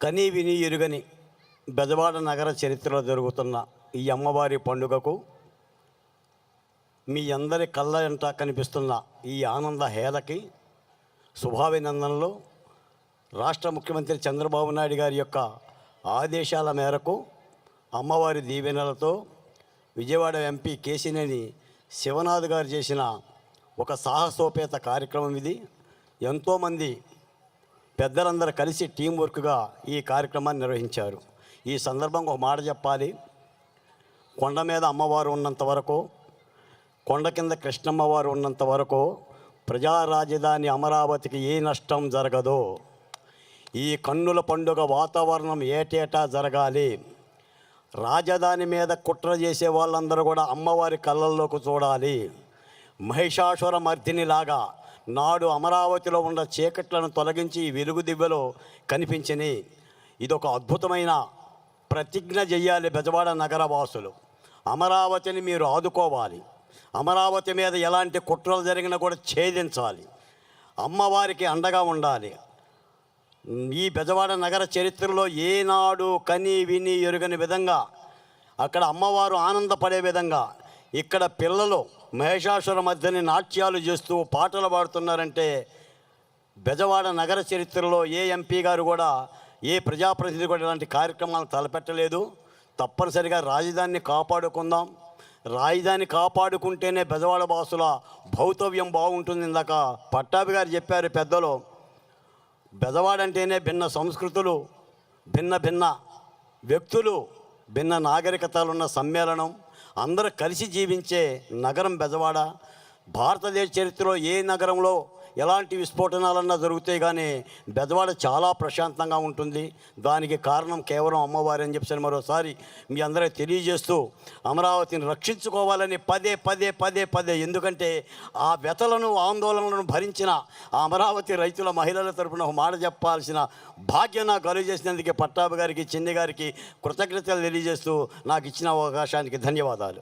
కని విని ఎరుగని బెజవాడ నగర చరిత్రలో జరుగుతున్న ఈ అమ్మవారి పండుగకు మీ అందరి కళ్ళ వెంట కనిపిస్తున్న ఈ ఆనంద హేళకి శుభాభినందనలు. రాష్ట్ర ముఖ్యమంత్రి చంద్రబాబు నాయుడు గారి యొక్క ఆదేశాల మేరకు అమ్మవారి దీవెనలతో విజయవాడ ఎంపీ కేసినేని శివనాథ్ గారు చేసిన ఒక సాహసోపేత కార్యక్రమం ఇది. ఎంతోమంది పెద్దలందరూ కలిసి టీం వర్క్గా ఈ కార్యక్రమాన్ని నిర్వహించారు. ఈ సందర్భంగా ఒక మాట చెప్పాలి. కొండ మీద అమ్మవారు ఉన్నంత వరకు కొండ కింద కృష్ణమ్మవారు ఉన్నంత వరకు ప్రజా రాజధాని అమరావతికి ఏ నష్టం జరగదో. ఈ కన్నుల పండుగ వాతావరణం ఏటేటా జరగాలి. రాజధాని మీద కుట్ర చేసే వాళ్ళందరూ కూడా అమ్మవారి కళ్ళల్లోకి చూడాలి. మహిషాసుర మర్దినిలాగా నాడు అమరావతిలో ఉన్న చీకట్లను తొలగించి వెలుగు దివ్యలో కనిపించని ఇదొక అద్భుతమైన ప్రతిజ్ఞ చెయ్యాలి బెజవాడ నగర వాసులు అమరావతిని మీరు ఆదుకోవాలి. అమరావతి మీద ఎలాంటి కుట్రలు జరిగినా కూడా ఛేదించాలి. అమ్మవారికి అండగా ఉండాలి. ఈ బెజవాడ నగర చరిత్రలో ఏనాడు కని విని ఎరుగని విధంగా అక్కడ అమ్మవారు ఆనందపడే విధంగా ఇక్కడ పిల్లలు మహేషాసుర మధ్యని నాట్యాలు చేస్తూ పాటలు పాడుతున్నారంటే బెజవాడ నగర చరిత్రలో ఏ ఎంపీ గారు కూడా ఏ ప్రజాప్రతినిధి కూడా ఇలాంటి కార్యక్రమాలు తలపెట్టలేదు. తప్పనిసరిగా రాజధానిని కాపాడుకుందాం. రాజధాని కాపాడుకుంటేనే బెజవాడ బాసుల భౌతవ్యం బాగుంటుంది ఇందాక పట్టాభి గారు చెప్పారు పెద్దలు. బెజవాడంటేనే భిన్న సంస్కృతులు భిన్న భిన్న వ్యక్తులు భిన్న నాగరికతలున్న సమ్మేళనం. అందరూ కలిసి జీవించే నగరం బెజవాడ. భారతదేశ చరిత్రలో ఏ నగరంలో ఎలాంటి విస్ఫోటనాలన్నా జరుగుతాయి కానీ బెదవాడ చాలా ప్రశాంతంగా ఉంటుంది. దానికి కారణం కేవలం అమ్మవారి అని చెప్పి మరోసారి మీ అందరికీ తెలియజేస్తూ అమరావతిని రక్షించుకోవాలని పదే పదే పదే పదే ఎందుకంటే ఆ వ్యతలను ఆందోళనలను భరించిన ఆ అమరావతి రైతుల మహిళల తరపున ఒక మాట చెప్పాల్సిన భాగ్యం నాకు కలుగజేసినందుకే పట్టాభి గారికి చిన్ని గారికి కృతజ్ఞతలు తెలియజేస్తూ నాకు ఇచ్చిన అవకాశానికి ధన్యవాదాలు.